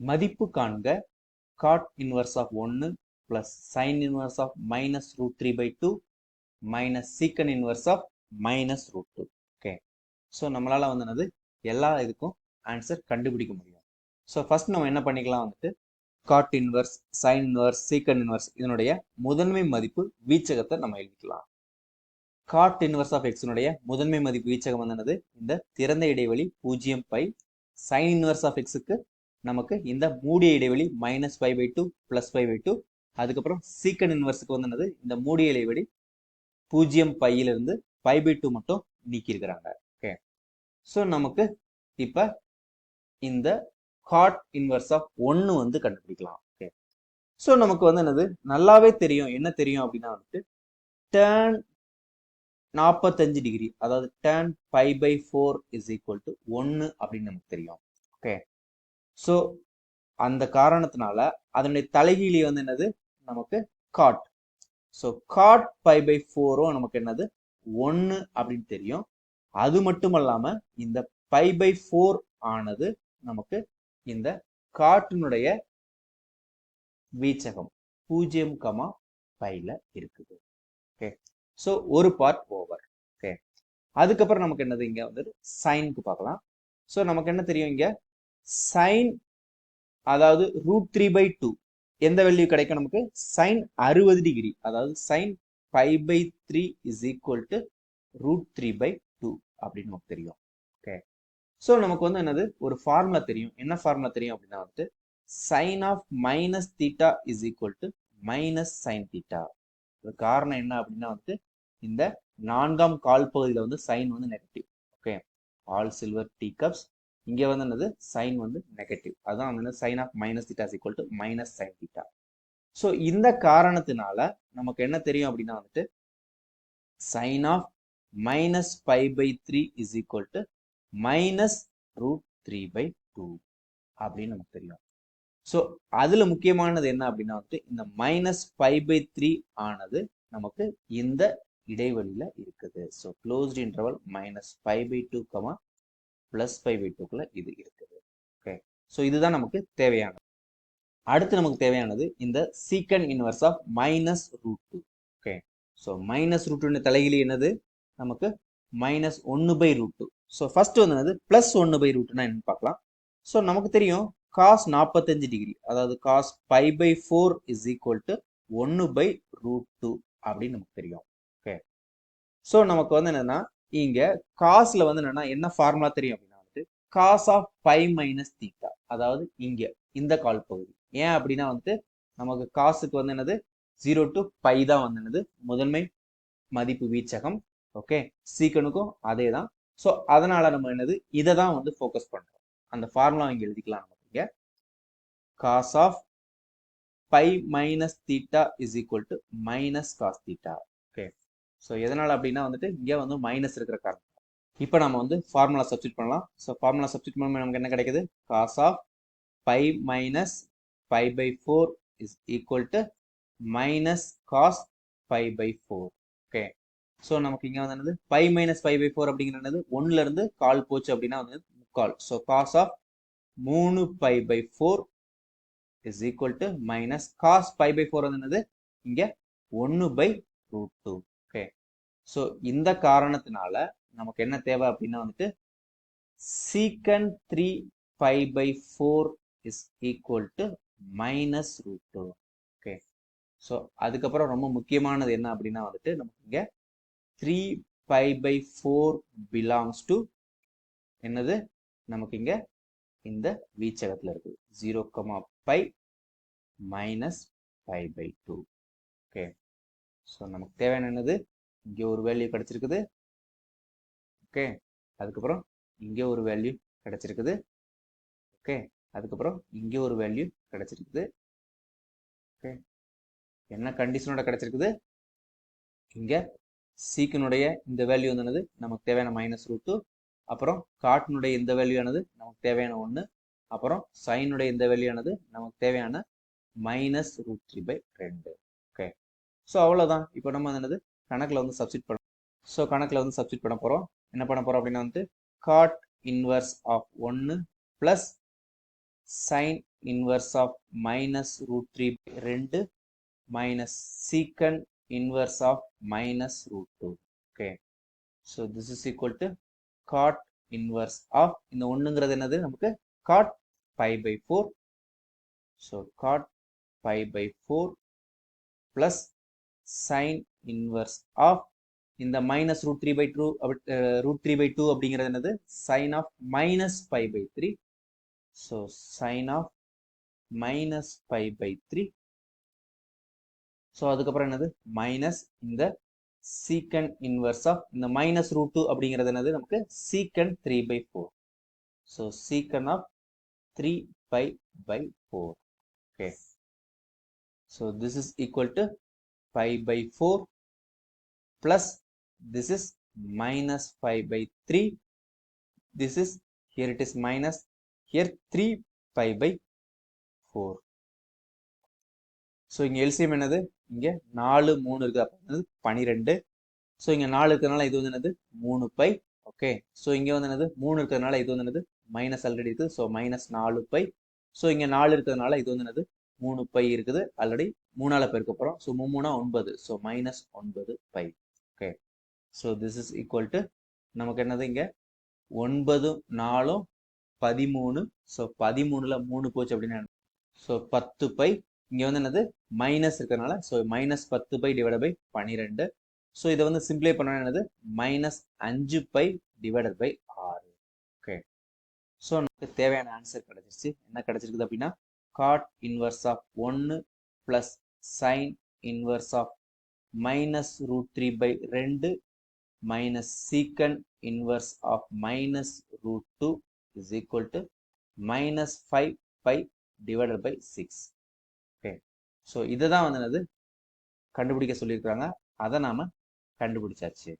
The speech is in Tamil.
மதிப்பு காண்க. காட் இன்வர்ஸ் ஆஃப் ஒன்று plus sine inverse of minus root three by two minus secant inverse of minus root two okay so நம்மளால் வந்து என்னது? எல்லா இதுக்கும் ஆன்சர் கண்டுபிடிக்க முடியும். ஸோ ஃபர்ஸ்ட் நம்ம என்ன பண்ணிக்கலாம் வந்துட்டு? Cot inverse sine inverse secant inverse இதனுடைய முதன்மை மதிப்பு வீச்சகத்தை நம்ம எழுதிக்கலாம். காட் இன்வர்ஸ் ஆஃப் எக்ஸினுடைய முதன்மை மதிப்பு வீச்சகம் வந்து என்னது? இந்த திறந்த இடைவெளி பூஜ்ஜியம் பை சைன் இன்வர்ஸ் ஆஃப் எக்ஸுக்கு நமக்கு இந்த மூடிய இடைவெளி minus five by two plus five by two அதுக்கப்புறம் சீக்கன் இன்வர்ஸுக்கு வந்து என்னது இந்த மூடிய இடைவெளி பூஜ்ஜியம் பையிலிருந்து ஃபைவ் பை டூ மட்டும் நீக்கியிருக்கிறாங்க. ஓகே ஸோ நமக்கு இப்போ இந்த காட் இன்வர்ஸ் ஆஃப் ஒன்று வந்து கண்டுபிடிக்கலாம். ஓகே ஸோ நமக்கு வந்து என்னது நல்லாவே தெரியும். என்ன தெரியும் அப்படின்னா வந்துட்டு டேர்ன் நாற்பத்தஞ்சு டிகிரி அதாவது tan five by four is equal to ஒன்று அப்படின்னு நமக்கு தெரியும். ஓகே ஸோ அந்த காரணத்தினால அதனுடைய தலைகீழி வந்து என்னது? நமக்கு cot so cot pi by ஃபோரும் நமக்கு என்னது? ஒன்று அப்படின்னு தெரியும். அது மட்டும் இல்லாம இந்த பை பை ஃபோர் ஆனது நமக்கு இந்த காட்டினுடைய வீச்சகம் பூஜ்ஜியம் கமா பைல இருக்குது. ஓகே ஸோ ஒரு பார்ட் ஓவர் ஓகே அதுக்கப்புறம் நமக்கு என்னது இங்கே வந்து? சைனுக்கு பார்க்கலாம். ஸோ நமக்கு என்ன தெரியும் இங்கே? சைன் அதாவது ரூட் த்ரீ பை டூ எந்த வேல்யூ கிடைக்கும் நமக்கு? சைன் அறுபது டிகிரி அதாவது sine five by three is equal to root three by two அப்படின்னு நமக்கு தெரியும். ஓகே ஸோ நமக்கு வந்து என்னது? ஒரு ஃபார்முலா தெரியும். என்ன ஃபார்முலா தெரியும் அப்படின்னா வந்துட்டு sine of minus theta is equal to minus sine theta காரணம் என்ன அப்படின்னா வந்துட்டு இந்த நான்காம் கால் பகுதியில் வந்து சைன் வந்து negative okay all silver tea cups இங்கே வந்து என்னது? சைன் வந்து நெகட்டிவ் அதான் வந்து sine of minus theta is equal to minus sine theta so இந்த காரணத்தினால நமக்கு என்ன தெரியும் அப்படின்னா வந்துட்டு sine of minus five by three is equal to minus root three by two அப்படின்னு நமக்கு தெரியும். ஸோ அதில் முக்கியமானது என்ன அப்படின்னா வந்துட்டு இந்த மைனஸ் ஃபைவ் பை த்ரீ ஆனது நமக்கு இந்த இடைவெளியில் இருக்குது. So closed interval minus five by two comma plus five by டூக்குள்ள இது இருக்குது. ஓகே ஸோ இதுதான் நமக்கு தேவையானது அடுத்து நமக்கு தேவையானது இந்த secant inverse of minus root two okay so minus root டூன்னு தலைகிலி என்னது? நமக்கு மைனஸ் ஒன்று by root two so first வந்து என்னது? ப்ளஸ் ஒன்று பை ரூட்னா என்னன்னு பார்க்கலாம். ஸோ நமக்கு தெரியும் காஸ் நாற்பத்தஞ்சு டிகிரி அதாவது cos five by four is equal to ஒன்று பை ரூட் டூ அப்படின்னு நமக்கு தெரியும். ஓகே ஸோ நமக்கு வந்து என்னன்னா இங்க காஸ்ல வந்து என்னன்னா என்ன ஃபார்முலா தெரியும் அப்படின்னா வந்துட்டு cos of five minus theta அதாவது இங்க இந்த கால் பகுதி. ஏன் அப்படின்னா வந்துட்டு நமக்கு காசுக்கு வந்து என்னது? ஜீரோ டு பை தான் வந்து என்னது? முதன்மை மதிப்பு வீச்சகம். ஓகே சீக்கனுக்கும் அதே தான் ஸோ அதனால நம்ம என்னது? இதை தான் வந்து ஃபோக்கஸ் பண்றோம். அந்த ஃபார்முலா இங்க எழுதிக்கலாம் நம்ம இங்க. Cos of pi minus theta is equal to minus cos theta so எதனால் அப்படின்னா வந்துட்டு இங்கே வந்து மைனஸ் இருக்கிற காரணம். இப்போ நம்ம வந்து ஃபார்முலா சப்ஸ்டியூட் பண்ணலாம். ஸோ ஃபார்முலா சப்ஸ்டியூட் பண்ண நமக்கு என்ன கிடைக்குது? Cos of pi minus five by four is equal to minus cos five by four okay so நமக்கு இங்கே வந்து என்னது? Five minus five by four அப்படிங்கிறது என்னது? இருந்து கால் போச்சு அப்படின்னா வந்து முக்கால். ஸோ காஸ் ஆஃப் மூணு pi by four is equal to minus cos five by four வந்து என்னது? இங்கே ஒன்று பை ரூட் டூ ஸோ இந்த காரணத்தினால நமக்கு என்ன தேவை அப்படின்னா வந்துட்டு secant three five by four is equal to minus root two okay so அதுக்கப்புறம் ரொம்ப முக்கியமானது என்ன அப்படின்னா வந்துட்டு நமக்கு இங்கே three five by four belongs to என்னது? நமக்கு இங்கே இந்த வீச்சகத்தில் இருக்குது. Zero comma five minus five by two okay so நமக்கு தேவையான என்னது? இங்கே ஒரு வேல்யூ கிடச்சிருக்குது. ஓகே அதுக்கப்புறம் இங்கே ஒரு வேல்யூ கிடச்சிருக்குது. ஓகே அதுக்கப்புறம் இங்கே ஒரு வேல்யூ கிடச்சிருக்குது. ஓகே என்ன கண்டிஷனோட கிடச்சிருக்குது? இங்கே சீக்கினுடைய இந்த வேல்யூ வந்து என்னது? நமக்கு தேவையான மைனஸ் ரூட் டூ அப்புறம் காட்டினுடைய இந்த வேல்யூனது நமக்கு தேவையான ஒன்று அப்புறம் சைனுடைய இந்த வேல்யூ ஆனது நமக்கு தேவையான மைனஸ் ரூட் த்ரீ பை ரெண்டு. ஓகே ஸோ அவ்வளோதான் இப்போ நம்ம என்னது? கணக்கில் வந்து சப்ஸ்டிட் பண்ண ஸோ கணக்கில் வந்து சப்ஸ்டிட் பண்ண போகிறோம் என்ன பண்ண போகிறோம் அப்படின்னா வந்துட்டு காட் இன்வர்ஸ் ஆஃப் ஒன்று plus sine inverse of minus root three ரெண்டு minus secant inverse of minus root two okay so this is equal to cot inverse of இந்த ஒன்றுங்கிறது என்னது? நமக்கு cot pi by four so cot pi by four plus sine inverse of இந்த minus root three by two root three by two அப்படிங்கிறது என்னது? Sine of minus five by three so sine of minus five by three so அதுக்கப்புறம் என்னது? மைனஸ் இந்த சீக்கண்ட் இன்வர்ஸ் ஆஃப் இந்த மைனஸ் ரூட் டூ அப்படிங்கிறது என்னது? நமக்கு secant three by four so secant of three pi by four okay so this is equal to pi by four plus this is minus 5 by 3 this is here it is minus here 3 pi by 4 so இங்கே எல்சிஎம் என்னது? இங்கே நாலு மூணு இருக்குது. அப்போ பனிரெண்டு. ஸோ இங்கே நாலு இருக்கிறதுனால இது வந்து என்னது? மூணு பை. ஓகே ஸோ இங்கே வந்து என்னது? மூணு இருக்கிறதுனால இது வந்து என்னது? மைனஸ் ஆல்ரெடி இருக்குது. ஸோ மைனஸ் நாலு பை. ஸோ இங்கே நாலு இருக்கிறதுனால இது வந்து என்னது? மூணு பை இருக்குது. ஆல்ரெடி மூணால பெருக்க போகிறோம் ஸோ மூணா ஒன்பது. ஸோ மைனஸ் ஒன்பது pi. Okay so this is equal to நமக்கு என்னது இங்கே? ஒன்பது நாலும் பதிமூணு. ஸோ பதிமூணுல மூணு போச்சு அப்படின்னு ஸோ பத்து பை. இங்கே வந்து என்னது? மைனஸ் இருக்கிறதுனால ஸோ மைனஸ் பத்து பை டிவைட் பை பன்னிரெண்டு ஸோ இதை வந்து சிம்பிளை பண்ண என்னது? மைனஸ் அஞ்சு பை டிவைடட் பை ஆறு. ஓகே ஸோ நமக்கு தேவையான ஆன்சர் கிடைச்சிருச்சு. என்ன கிடைச்சிருக்குது அப்படின்னா காட் இன்வர்ஸ் ஆஃப் ஒன்று plus sine inverse of minus root three by ரெண்டு minus secant inverse of minus root two is equal to minus five by divided by six okay so இதை தான் வந்து என்னது? கண்டுபிடிக்க சொல்லியிருக்கிறாங்க. அதை நாம் கண்டுபிடிச்சாச்சு.